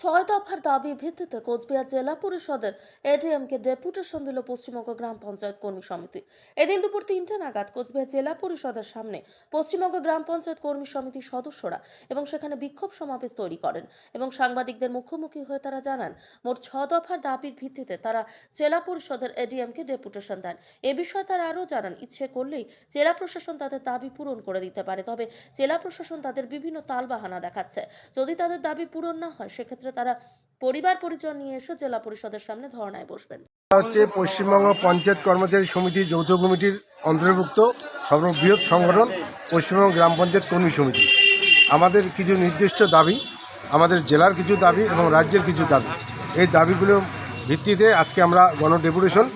ছয় দফার দাবির ভিত্তিতে কোচবিহার জেলা পরিষদের এডিএমকে ডেপুটেশন দিল পশ্চিমবঙ্গ গ্রাম পঞ্চায়েত কর্মী সমিতি। এদিন দুপুর তিনটে নাগাদ কোচবিহার জেলা পরিষদের সামনে পশ্চিমবঙ্গ গ্রাম পঞ্চায়েত কর্মী সমিতির সদস্যরা এবং সেখানে বিক্ষোভ সমাবেশ তৈরি করেন এবং সাংবাদিকদের মুখোমুখি হয়ে তারা জানান, মোট ছ দফার দাবির ভিত্তিতে তারা জেলা পরিষদের এডিএমকে ডেপুটেশন দেন। এ বিষয়ে তারা আরও জানান, ইচ্ছে করলেই জেলা প্রশাসন তাদের দাবি পূরণ করে দিতে পারে, তবে জেলা প্রশাসন তাদের বিভিন্ন তালবাহানা দেখাচ্ছে। যদি তাদের দাবি পূরণ না হয়, সেক্ষেত্রে তারা পরিবার পরিচয় নিয়ে এসে জেলা পরিষদের সামনে ধর্নায় বসবেন। হচ্ছে পশ্চিমবঙ্গ পঞ্চায়েত কর্মচারী সমিতি যৌথ কমিটির অন্তর্ভুক্ত সর্ববৃহৎ সংগঠন, পশ্চিমবঙ্গ গ্রাম পঞ্চায়েত কর্মী সমিতি। আমাদের কিছু নির্দিষ্ট দাবি, আমাদের জেলার কিছু দাবি এবং রাজ্যের কিছু দাবি। এই দাবিগুলোর ভিত্তিতে আজকে আমরা গণডেপুটেশন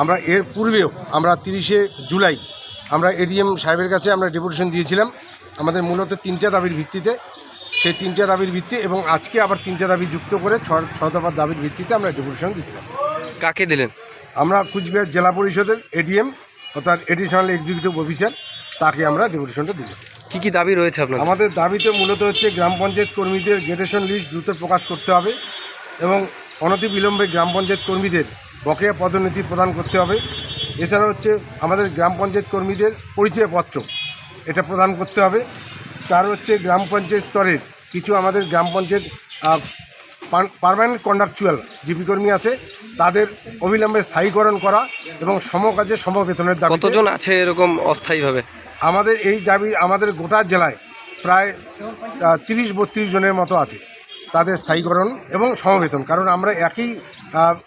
আমরা এর পূর্বেও আমরা তিরিশে জুলাই আমরা এডিএম সাহেবের কাছে আমরা ডেপুটেশন দিয়েছিলাম। আমাদের মূলত তিনটা দাবির ভিত্তিতে সেই তিনটা দাবির ভিত্তি এবং আজকে আবার তিনটা দাবি যুক্ত করে ছ ছ দফার দাবির ভিত্তিতে আমরা ডেপুটেশন দিচ্ছিলাম কাকে দিলেন? আমরা কুচবিহার জেলা পরিষদের এডিএম অর্থাৎ এডিশনাল এক্সিকিউটিভ অফিসার তাকে আমরা ডেপুটেশনটা দিলাম। কি কি দাবি রয়েছে আপনার আমাদের দাবিতে মূলত হচ্ছে গ্রাম পঞ্চায়েত কর্মীদের গ্রেডেশন লিস্ট দ্রুত প্রকাশ করতে হবে এবং অনতি বিলম্বে গ্রাম পঞ্চায়েত কর্মীদের বকেয়া পদোন্নতি প্রদান করতে হবে। এছাড়া হচ্ছে আমাদের গ্রাম পঞ্চায়েত কর্মীদের পরিচয়পত্র এটা প্রদান করতে হবে। চার হচ্ছে গ্রাম পঞ্চায়েত স্তরের কিছু আমাদের গ্রাম পঞ্চায়েত পারমানেন্ট কন্ডাকচুয়াল জিপি কর্মী আছে। তাদের অবিলম্বে স্থায়ীকরণ করা এবং সমকাজে সমবেতনের দাবি কতজন আছে এরকম অস্থায়ীভাবে? আমাদের এই দাবি আমাদের গোটা জেলায় প্রায় তিরিশ বত্রিশ জনের মতো আছে। তাদের স্থায়ীকরণ এবং সমবেতন কারণ আমরা একই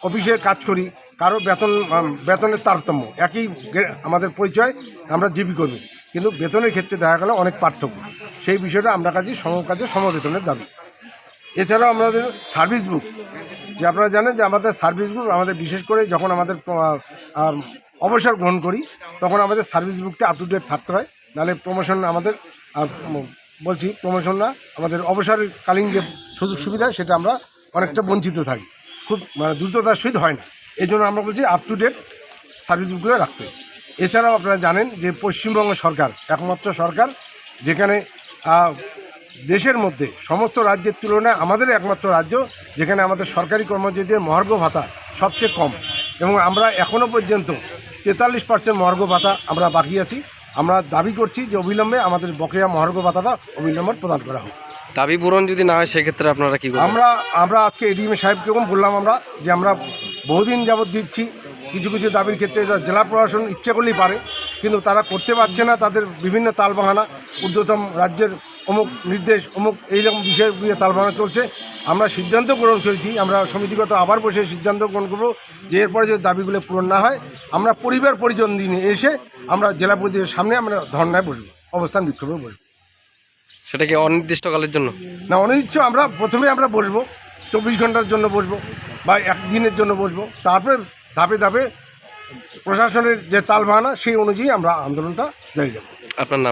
অফিসে কাজ করি কারও বেতন বেতনের তারতম্য একই আমাদের পরিচয় আমরা জীবী কর্মী কিন্তু বেতনের ক্ষেত্রে দেখা গেল অনেক পার্থক্য। সেই বিষয়টা আমরা কাজে সমকাজে সমবেতনের দাবি। এছাড়াও আমাদের সার্ভিস বুক যে আপনারা জানেন যে আমাদের সার্ভিস বুক আমাদের বিশেষ করে যখন আমাদের অবসর গ্রহণ করি, তখন আমাদের সার্ভিস বুকটা আপ টু ডেট থাকতে হয়। নাহলে প্রমোশন আমাদের বলছি প্রমোশন না, আমাদের অবসরকালীন যে সুযোগ সুবিধা সেটা আমরা অনেকটা বঞ্চিত থাকি। খুব মানে দ্রুততার সহিত হয় না। এই জন্য আমরা বলছি আপ টু ডেট সার্ভিস বুকগুলো রাখতে হবে। এছাড়াও আপনারা জানেন যে পশ্চিমবঙ্গ সরকার একমাত্র সরকার যেখানে দেশের মধ্যে সমস্ত রাজ্যের তুলনায় আমাদের একমাত্র রাজ্য যেখানে আমাদের সরকারি কর্মচারীদের মহার্ঘ ভাতা সবচেয়ে কম। এবং আমরা এখনও পর্যন্ত তেতাল্লিশ পার্সেন্ট মহার্ঘ ভাতা আমরা বাকি আছি। আমরা দাবি করছি যে অবিলম্বে আমাদের বকেয়া মহার্ঘ ভাতাটা অবিলম্বে প্রদান করা হোক। দাবি পূরণ যদি না হয় সেক্ষেত্রে আপনারা কি আমরা আমরা আজকে এডিএম সাহেবকে বললাম আমরা যে আমরা বহুদিন যাবৎ দিচ্ছি কিছু কিছু দাবির ক্ষেত্রে জেলা প্রশাসন ইচ্ছে করলেই পারে কিন্তু তারা করতে পারছে না তাদের বিভিন্ন তালবাহানা ঊর্ধ্বতম রাজ্যের অমুক নির্দেশ অমুক এইরকম বিষয়গুলো তালবাহানা চলছে। আমরা সিদ্ধান্ত গ্রহণ করেছি আমরা সমিতিগত আবার বসে সিদ্ধান্ত গ্রহণ করব যে এরপরে যদি দাবিগুলো পূরণ না হয় আমরা পরিবার পরিজন দিনে এসে আমরা জেলা পরিষদের সামনে আমরা ধর্নায় বসবো অবস্থান বিক্ষোভে বসবো। সেটা কি অনির্দিষ্টকালের জন্য? না অনিচ্ছ আমরা প্রথমে আমরা বসবো চব্বিশ ঘণ্টার জন্য বসবো বা একদিনের জন্য বসবো তারপরে ধাপে ধাপে প্রশাসনের যে তালবাহানা সেই অনুযায়ী আমরা আন্দোলনটা জারি যাব আপনার নাম?